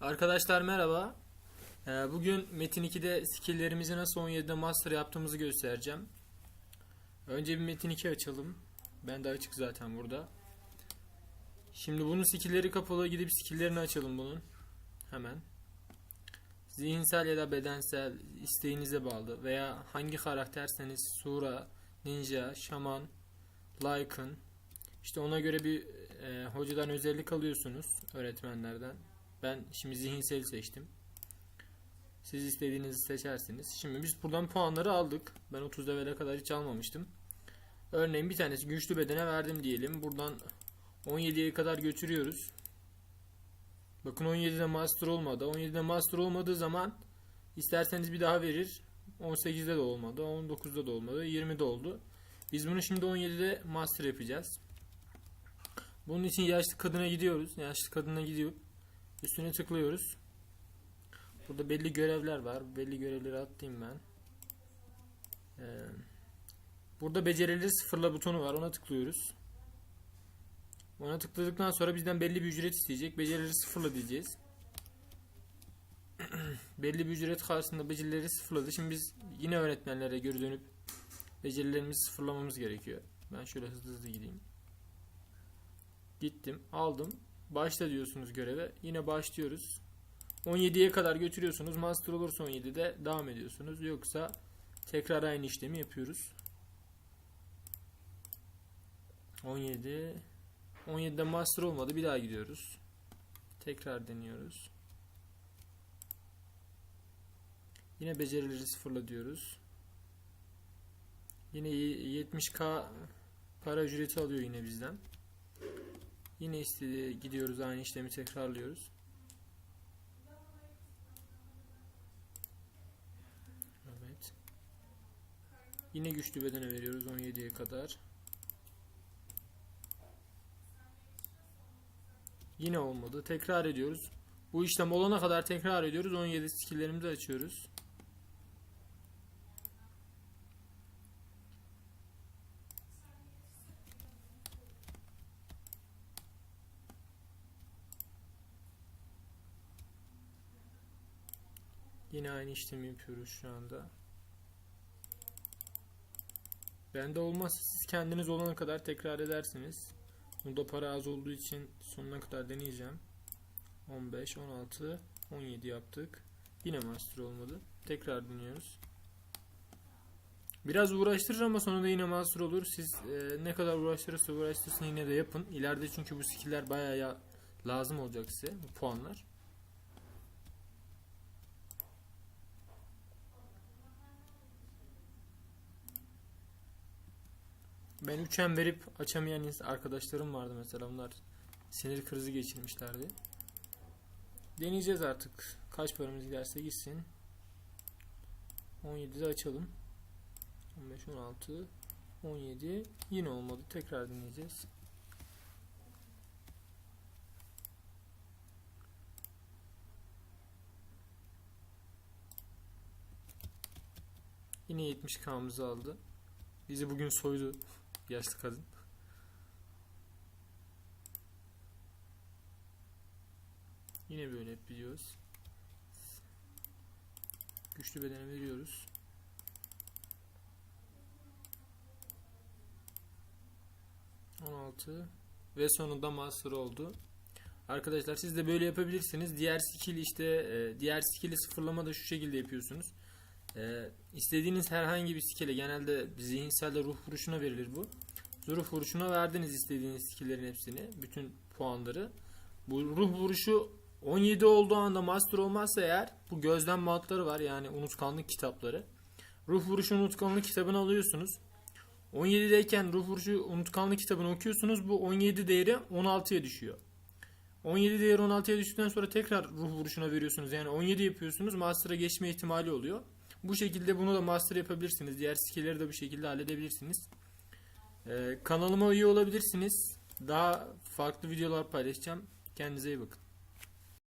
Arkadaşlar merhaba. Ee, Bugün Metin 2'de skill'lerimizi nasıl 17'de master yaptığımızı göstereceğim. Önce bir Metin 2 açalım. Ben de açık zaten burada. Şimdi bunun skill'leri kapalı gidip skill'lerini açalım bunun. Hemen. Zihinsel ya da bedensel isteğinize bağlı veya hangi karakterseniz Sura, Ninja, Şaman, Lycan işte ona göre bir e, hocadan özellik alıyorsunuz öğretmenlerden. Ben şimdi zihinsel seçtim. Siz istediğinizi seçersiniz. Şimdi biz buradan puanları aldık. Ben 30 level'e kadar hiç almamıştım. Örneğin bir tanesi güçlü bedene verdim diyelim. Buradan 17'ye kadar götürüyoruz. Bakın 17'de master olmadı. 17'de master olmadığı zaman isterseniz bir daha verir. 18'de de olmadı. 19'da da olmadı. 20'de oldu. Biz bunu şimdi 17'de master yapacağız. Bunun için yaşlı kadına gidiyoruz. Yaşlı kadına gidiyor. Üstüne tıklıyoruz. Burada belli görevler var. Belli görevleri atlayayım ben. Ee, burada becerileri sıfırla butonu var. Ona tıklıyoruz. Ona tıkladıktan sonra bizden belli bir ücret isteyecek. Becerileri sıfırla diyeceğiz. belli bir ücret karşısında becerileri sıfırladı. Şimdi biz yine öğretmenlere geri dönüp becerilerimizi sıfırlamamız gerekiyor. Ben şöyle hızlı hızlı gideyim. Gittim, aldım. Başla diyorsunuz göreve. Yine başlıyoruz. 17'ye kadar götürüyorsunuz. Master olursa 17'de devam ediyorsunuz. Yoksa tekrar aynı işlemi yapıyoruz. 17 17'de master olmadı. Bir daha gidiyoruz. Tekrar deniyoruz. Yine becerileri sıfırla diyoruz. Yine 70k para ücreti alıyor yine bizden. Yine istediği gidiyoruz aynı işlemi tekrarlıyoruz. Evet. Yine güçlü bedene veriyoruz 17'ye kadar. Yine olmadı. Tekrar ediyoruz. Bu işlem olana kadar tekrar ediyoruz. 17 skill'lerimizi açıyoruz. Yine aynı işlemi yapıyoruz şu anda. Bende olmazsa siz kendiniz olana kadar tekrar edersiniz. Bunda para az olduğu için sonuna kadar deneyeceğim. 15, 16, 17 yaptık. Yine master olmadı. Tekrar deniyoruz. Biraz uğraştırır ama sonunda yine master olur. Siz e, ne kadar uğraştırırsa uğraştırsın yine de yapın. İleride çünkü bu skill'ler bayağı ya, lazım olacak size bu puanlar. Ben 3M verip açamayan arkadaşlarım vardı mesela onlar sinir krizi geçirmişlerdi. Deneyeceğiz artık. Kaç paramız giderse gitsin. 17'de açalım. 15, 16, 17 yine olmadı. Tekrar deneyeceğiz. Yine 70k'mızı aldı. Bizi bugün soydu yaşlı kadın. Yine böyle hep biliyoruz. Güçlü bedene veriyoruz. On altı ve sonunda master oldu. Arkadaşlar siz de böyle yapabilirsiniz. Diğer skill işte e, diğer skill'i sıfırlama da şu şekilde yapıyorsunuz. Ee, istediğiniz herhangi bir skill'e genelde zihinselde ruh vuruşuna verilir bu. Ruh vuruşuna verdiniz istediğiniz skill'lerin hepsini, bütün puanları. Bu ruh vuruşu 17 olduğu anda master olmazsa eğer bu gözlem matları var yani unutkanlık kitapları. Ruh vuruşu unutkanlık kitabını alıyorsunuz. 17'deyken ruh vuruşu unutkanlık kitabını okuyorsunuz. Bu 17 değeri 16'ya düşüyor. 17 değeri 16'ya düştükten sonra tekrar ruh vuruşuna veriyorsunuz. Yani 17 yapıyorsunuz. Master'a geçme ihtimali oluyor. Bu şekilde bunu da master yapabilirsiniz. Diğer skill'leri de bu şekilde halledebilirsiniz. Ee, kanalıma üye olabilirsiniz. Daha farklı videolar paylaşacağım. Kendinize iyi bakın.